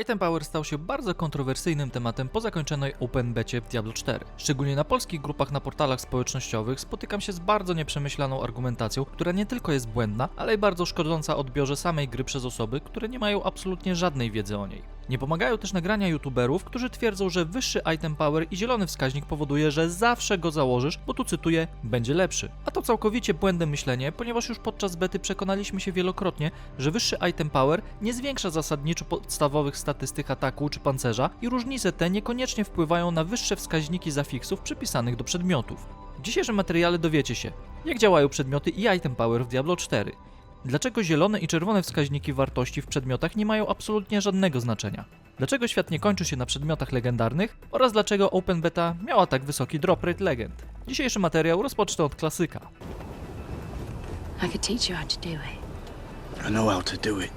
Item Power stał się bardzo kontrowersyjnym tematem po zakończonej Open Becie w Diablo 4. Szczególnie na polskich grupach na portalach społecznościowych spotykam się z bardzo nieprzemyślaną argumentacją, która nie tylko jest błędna, ale i bardzo szkodząca odbiorze samej gry przez osoby, które nie mają absolutnie żadnej wiedzy o niej. Nie pomagają też nagrania youtuberów, którzy twierdzą, że wyższy item power i zielony wskaźnik powoduje, że zawsze go założysz, bo tu cytuję, będzie lepszy. A to całkowicie błędne myślenie, ponieważ już podczas bety przekonaliśmy się wielokrotnie, że wyższy item power nie zwiększa zasadniczo podstawowych statystyk ataku czy pancerza i różnice te niekoniecznie wpływają na wyższe wskaźniki zafiksów przypisanych do przedmiotów. W dzisiejszym materiale dowiecie się, jak działają przedmioty i item power w Diablo 4. Dlaczego zielone i czerwone wskaźniki wartości w przedmiotach nie mają absolutnie żadnego znaczenia? Dlaczego świat nie kończy się na przedmiotach legendarnych? Oraz dlaczego Open Beta miała tak wysoki drop rate legend? Dzisiejszy materiał rozpocznę od klasyka. I could teach you how to do it. I know how to do it.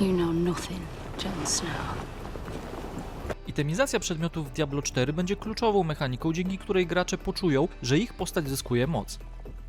You know nothing, Jon Snow. Itemizacja przedmiotów w Diablo 4 będzie kluczową mechaniką, dzięki której gracze poczują, że ich postać zyskuje moc.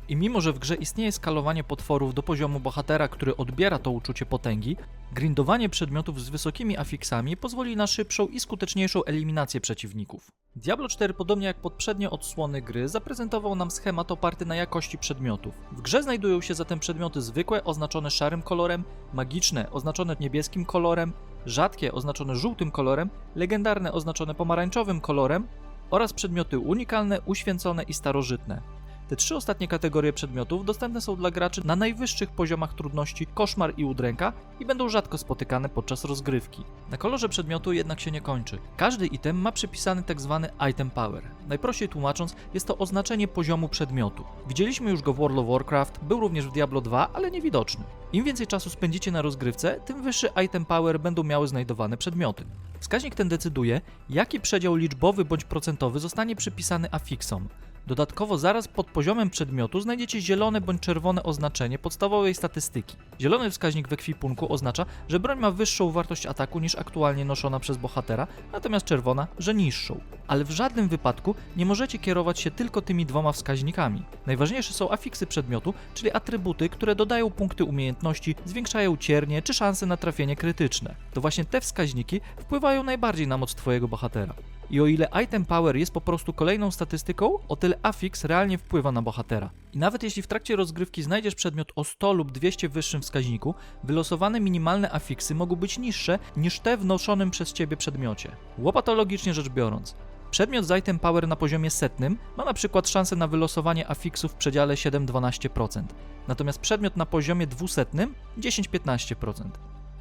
I mimo, że w grze istnieje skalowanie potworów do poziomu bohatera, który odbiera to uczucie potęgi, grindowanie przedmiotów z wysokimi afiksami pozwoli na szybszą i skuteczniejszą eliminację przeciwników. Diablo 4, podobnie jak poprzednie odsłony gry, zaprezentował nam schemat oparty na jakości przedmiotów. W grze znajdują się zatem przedmioty zwykłe, oznaczone szarym kolorem, magiczne, oznaczone niebieskim kolorem, rzadkie, oznaczone żółtym kolorem, legendarne, oznaczone pomarańczowym kolorem oraz przedmioty unikalne, uświęcone i starożytne. Te trzy ostatnie kategorie przedmiotów dostępne są dla graczy na najwyższych poziomach trudności koszmar i udręka i będą rzadko spotykane podczas rozgrywki. Na kolorze przedmiotu jednak się nie kończy. Każdy item ma przypisany tzw. item power. Najprościej tłumacząc, jest to oznaczenie poziomu przedmiotu. Widzieliśmy już go w World of Warcraft, był również w Diablo 2, ale niewidoczny. Im więcej czasu spędzicie na rozgrywce, tym wyższy item power będą miały znajdowane przedmioty. Wskaźnik ten decyduje, jaki przedział liczbowy bądź procentowy zostanie przypisany afiksom. Dodatkowo zaraz pod poziomem przedmiotu znajdziecie zielone bądź czerwone oznaczenie podstawowej statystyki. Zielony wskaźnik w ekwipunku oznacza, że broń ma wyższą wartość ataku niż aktualnie noszona przez bohatera, natomiast czerwona, że niższą. Ale w żadnym wypadku nie możecie kierować się tylko tymi dwoma wskaźnikami. Najważniejsze są afiksy przedmiotu, czyli atrybuty, które dodają punkty umiejętności, zwiększają ciernie czy szanse na trafienie krytyczne. To właśnie te wskaźniki wpływają najbardziej na moc twojego bohatera. I o ile item power jest po prostu kolejną statystyką, o tyle afix realnie wpływa na bohatera. I nawet jeśli w trakcie rozgrywki znajdziesz przedmiot o 100 lub 200 wyższym wskaźniku, wylosowane minimalne afiksy mogą być niższe niż te w noszonym przez ciebie przedmiocie. Łopatologicznie rzecz biorąc, Przedmiot z item power na poziomie setnym ma na przykład szansę na wylosowanie afiksów w przedziale 7-12%, natomiast przedmiot na poziomie dwusetnym 10-15%.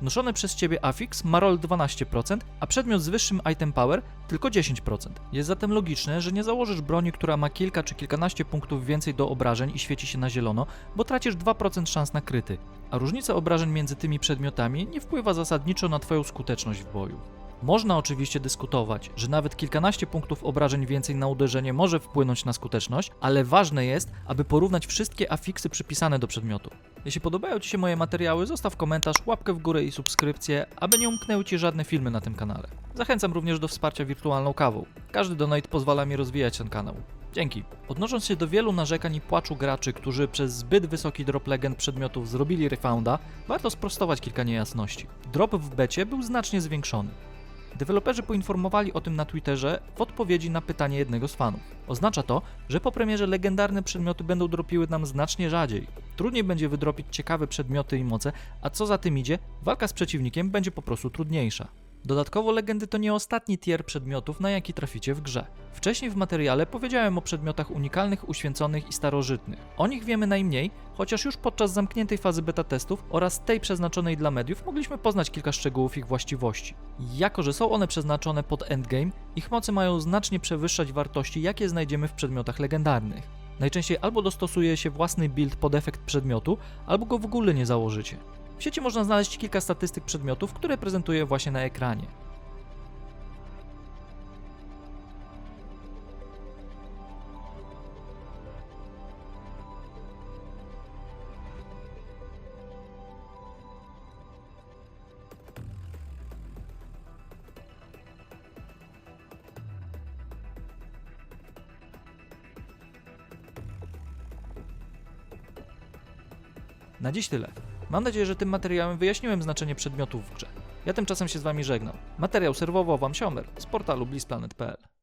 Noszony przez ciebie afiks ma roll 12%, a przedmiot z wyższym item power tylko 10%. Jest zatem logiczne, że nie założysz broni, która ma kilka czy kilkanaście punktów więcej do obrażeń i świeci się na zielono, bo tracisz 2% szans na kryty, a różnica obrażeń między tymi przedmiotami nie wpływa zasadniczo na twoją skuteczność w boju. Można oczywiście dyskutować, że nawet kilkanaście punktów obrażeń więcej na uderzenie może wpłynąć na skuteczność, ale ważne jest, aby porównać wszystkie afiksy przypisane do przedmiotu. Jeśli podobają Ci się moje materiały, zostaw komentarz, łapkę w górę i subskrypcję, aby nie umknęły Ci żadne filmy na tym kanale. Zachęcam również do wsparcia wirtualną kawą. Każdy donate pozwala mi rozwijać ten kanał. Dzięki. Odnosząc się do wielu narzekań i płaczu graczy, którzy przez zbyt wysoki drop legend przedmiotów zrobili refounda, warto sprostować kilka niejasności. Drop w becie był znacznie zwiększony. Deweloperzy poinformowali o tym na Twitterze w odpowiedzi na pytanie jednego z fanów. Oznacza to, że po premierze legendarne przedmioty będą dropiły nam znacznie rzadziej. Trudniej będzie wydropić ciekawe przedmioty i moce, a co za tym idzie, walka z przeciwnikiem będzie po prostu trudniejsza. Dodatkowo legendy to nie ostatni tier przedmiotów, na jaki traficie w grze. Wcześniej w materiale powiedziałem o przedmiotach unikalnych, uświęconych i starożytnych. O nich wiemy najmniej, chociaż już podczas zamkniętej fazy beta testów oraz tej przeznaczonej dla mediów mogliśmy poznać kilka szczegółów ich właściwości. Jako, że są one przeznaczone pod endgame, ich moce mają znacznie przewyższać wartości, jakie znajdziemy w przedmiotach legendarnych. Najczęściej albo dostosuje się własny build pod efekt przedmiotu, albo go w ogóle nie założycie. W sieci można znaleźć kilka statystyk przedmiotów, które prezentuję właśnie na ekranie. Na dziś tyle. Mam nadzieję, że tym materiałem wyjaśniłem znaczenie przedmiotów w grze. Ja tymczasem się z wami żegnam. Materiał serwował wam Siomer z portalu blissplanet.pl.